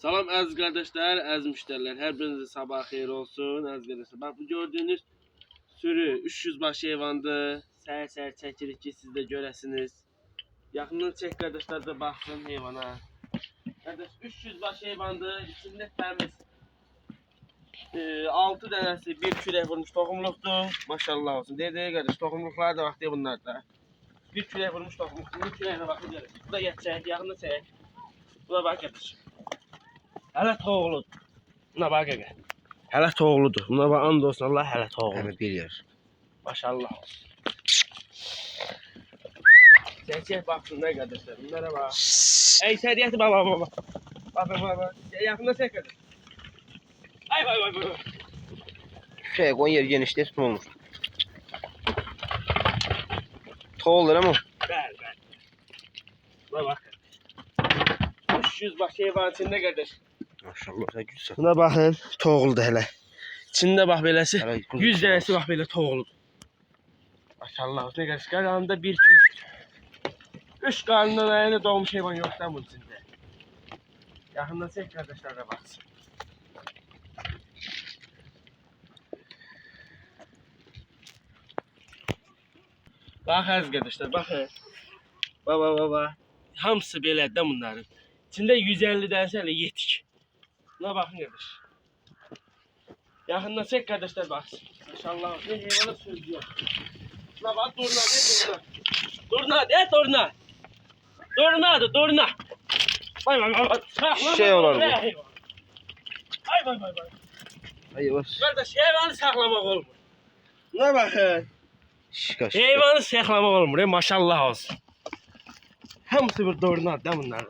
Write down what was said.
Salam əziz qardaşlar, əziz müştərilər. Hər birinizə sabah xeyir olsun, əziz qardaşlar. Bax bu gördüyünüz sürü 300 baş heyvandır. Səhər-səhər çəkirik ki, siz də görəsiniz. Yaxından çək qardaşlar da baxsın heyvana. Qardaş 300 baş heyvandır. İçində təmiz e, 6 dənəsi bir kürək vurmuş toxumluqdur. Maşallah olsun. Dedi qardaş toxumluqlar da vaxtı bunlar da. Bir kürək vurmuş toxumluqdur. Bu kürəyinə baxın gəlin. Bu da yetəcək, yaxında çək. Bu da bax qardaş. Hələ toğludur. Buna bax qaqa. Hələ toğludur. Buna bax and olsun Allah hələ toğludur. Hələ bir yer. Maşallah olsun. Çək baxsın nə qardaşlar. Bunlara bax. Ey səriyyəti bax bax bax. Bax. Yaxında çək qardaş. Ay vay vay vay. Şey koyun yer genişliğe tutma olmuş. Toğuldur ama. Bəli, bəli. Buna bax. 300 baş heyvan içində qardaş. Maşallah sen güzel. Buna baxın, toğuldur hələ. İçində bax beləsi. Hələ 100 dənəsi bax belə toğuludur. Maşallah, ne qardaş, qaranda 1 2 3. 3 qarnından ayağına doğmuş heyvan yoxdur bunun içində. Yaxından çək qardaşlar da baxsın. Bax əziz qardaşlar, baxın. Baba baba. Hamısı belədir də bunların. İçində 150 dənəsi hələ yetik. Buna baxın qardaş. Yaxından çək qardaşlar baxsın. Maşallah, ne heyvana söz yox. Buna bax, durna, de durna. Durna, de durna. Durna. Vay vay vay vay. Saxlama Şey olar bu. be heyvan. Ay vay vay vay. Hayır bas. Qardaş, heyvanı saxlamaq olmur. Buna baxın. Şikaş. Heyvanı saxlamaq olmur, e, maşallah olsun. Hamısı bir durnadır da bunlar.